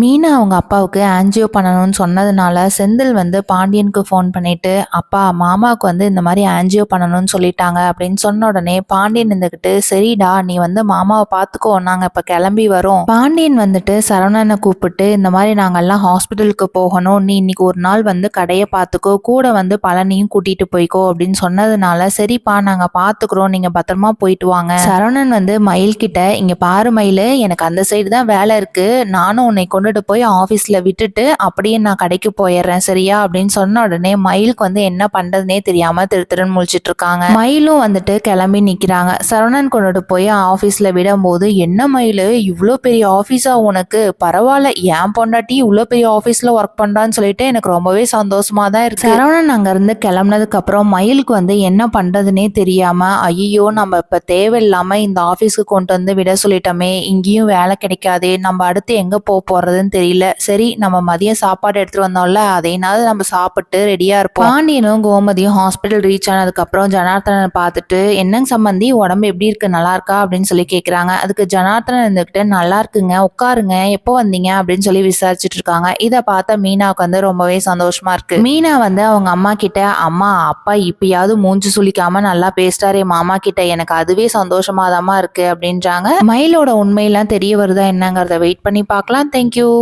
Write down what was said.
மீனா அவங்க அப்பாவுக்கு ஆன்ஜியோ பண்ணணும்னு சொன்னதுனால செந்தில் வந்து பாண்டியனுக்கு ஃபோன் பண்ணிட்டு அப்பா மாமாவுக்கு வந்து இந்த மாதிரி ஆன்ஜியோ பண்ணணும்னு சொல்லிட்டாங்க அப்படின்னு சொன்ன உடனே பாண்டியன் இருந்துக்கிட்டு சரிடா நீ வந்து மாமாவை பார்த்துக்கோ நாங்கள் இப்போ கிளம்பி வரோம். பாண்டியன் வந்துட்டு சரவணனை கூப்பிட்டு இந்த மாதிரி நாங்கெல்லாம் ஹாஸ்பிட்டலுக்கு போகணும். நீ இன்னைக்கு ஒரு நாள் வந்து கடையை பார்த்துக்கோ. கூட வந்து பழனியும் கூட்டிட்டு போய்க்கோ அப்படின்னு சொன்னதுனால சரிப்பா நாங்கள் பார்த்துக்குறோம். நீங்கள் பத்திரமா போயிட்டு வாங்க. சரவணன் வந்து மயில் கிட்ட இங்கே பாரு மயில். எனக்கு அந்த சைடு தான் வேலை இருக்கு. நானும் உன்னை கொண்டுட்டு போய் ஆஃபீஸில் விட்டுட்டு அப்படியே நான் கடைக்கு போயிடுறேன் சரியா? அப்படின்னு சொன்ன உடனே மயிலுக்கு வந்து என்ன பண்ணுறதுனே தெரியாமல் திரு திருன்னு முழிச்சிட்டு இருக்காங்க. மயிலும் வந்துட்டு கிளம்பி நிற்கிறாங்க சரவணன் கொண்டுட்டு போய் ஆஃபீஸில் விடும்போது என்ன மயில்? இவ்வளோ பெரிய ஆஃபீஸா உனக்கு? பரவாயில்ல ஏன் பொண்டாட்டி இவ்வளோ பெரிய ஆஃபீஸில் ஒர்க் பண்ணுறான்னு சொல்லிட்டு எனக்கு ரொம்பவே சந்தோஷமாக தான் இருக்கு. சரவணன் அங்கேருந்து கிளம்புனதுக்கப்புறம் மயிலுக்கு வந்து என்ன பண்ணுறதுனே தெரியாமல் ஐயோ நம்ம இப்போ தேவையில்லாமல் இந்த ஆஃபீஸுக்கு கொண்டு வந்து விட சொல்லிட்டோமே இங்கேயும் வேலை கிடைக்காதே நம்ம அடுத்து எங்கே போக போகிறதுன்னு தெரியல. சரி நம்ம மதியம் சாப்பாடு எடுத்துகிட்டு வந்தோம்ல அதையினாவது நம்ம சாப்பிட்டு ரெடியாக இருப்போம். பாண்டியனும் கோமதியும் ஹாஸ்பிட்டல் ரீச் ஆனதுக்கப்புறம் ஜனார்த்தனை பார்த்துட்டு என்னங்க சம்பந்தி உடம்பு எப்படி இருக்கு? நல்லா இருக்கா? அப்படின்னு சொல்லி கேட்குறாங்க அதுக்கு ஜனார்த்தனன் இருந்துக்கிட்டு நல்லா இருக்குங்க உட்காருங்க எப்போ வந்தீங்க? அப்படின்னு சொல்லி விசாரிச்சுட்டு இருக்காங்க. இதை பார்த்தா மீனாவுக்கு வந்து ரொம்பவே சந்தோஷமா இருக்கு. மீனா வந்து அவங்க அம்மா கிட்ட அம்மா அப்பா இப்பயாவது மூஞ்சி சுளிக்காம நல்லா பேசிட்டாரே மாமா கிட்ட எனக்கு அதுவே சந்தோஷமாதாம்மா இருக்கு. அப்படின்றாங்க. மயிலோட உண்மையெல்லாம் தெரிய வருதா என்னங்கிறத வெயிட் பண்ணி பார்க்கலாம். Thank you keju